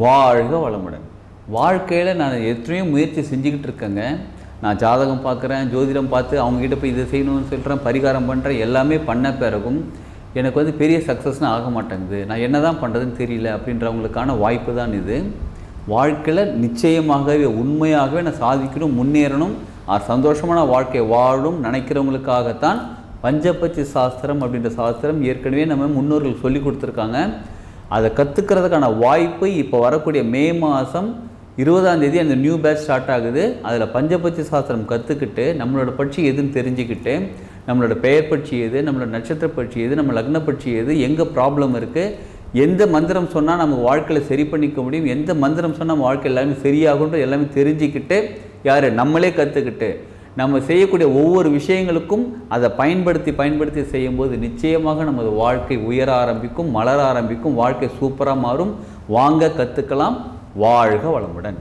வாழ்க வளமுடன். வாழ்க்கையில் நான் எத்தனையோ முயற்சி செஞ்சுக்கிட்டு இருக்கேங்க. நான் ஜாதகம் பார்க்குறேன் ஜோதிடம் பார்த்து அவங்ககிட்ட போய் இதை செய்யணும்னு சொல்கிறேன் பரிகாரம் பண்ணுறேன் எல்லாமே பண்ண பிறகும் எனக்கு வந்து பெரிய சக்ஸஸ்னு ஆக மாட்டேங்குது. நான் என்ன தான் பண்ணுறதுன்னு தெரியல அப்படின்றவங்களுக்கான வாய்ப்பு தான் இது. வாழ்க்கையில் நிச்சயமாகவே உண்மையாகவே நான் சாதிக்கணும் முன்னேறணும் ஆ, சந்தோஷமான வாழ்க்கையை வாழும் நினைக்கிறவங்களுக்காகத்தான் பஞ்சபட்சி சாஸ்திரம் அப்படின்ற சாஸ்திரம் ஏற்கனவே நம்ம முன்னோர்கள் சொல்லி கொடுத்துருக்காங்க. அதை கற்றுக்கிறதுக்கான வாய்ப்பு இப்போ வரக்கூடிய மே மாதம் இருபதாம் தேதி அந்த நியூ பேட்ச் ஸ்டார்ட் ஆகுது. அதில் பஞ்சபட்சி சாஸ்திரம் கற்றுக்கிட்டு நம்மளோட பட்சி எதுன்னு தெரிஞ்சுக்கிட்டு நம்மளோட பெயர் பட்சி எது நம்மளோட நட்சத்திர பட்சி எது நம்ம லக்ன பட்சி எது எங்கே ப்ராப்ளம் இருக்குது எந்த மந்திரம் சொன்னால் நம்ம வாழ்க்கையில் சரி பண்ணிக்க முடியும் எந்த மந்திரம் சொன்னால் நம்ம வாழ்க்கை எல்லாமே சரியாகுன்ற எல்லாமே தெரிஞ்சுக்கிட்டு யார் நம்மளே கற்றுக்கிட்டு நம்ம செய்யக்கூடிய ஒவ்வொரு விஷயங்களுக்கும் அதை பயன்படுத்தி பயன்படுத்தி செய்யும்போது நிச்சயமாக நமது வாழ்க்கை உயர ஆரம்பிக்கும் மலர ஆரம்பிக்கும் வாழ்க்கை சூப்பராக மாறும். வாங்க கற்றுக்கலாம் வாழ்க வளமுடன்.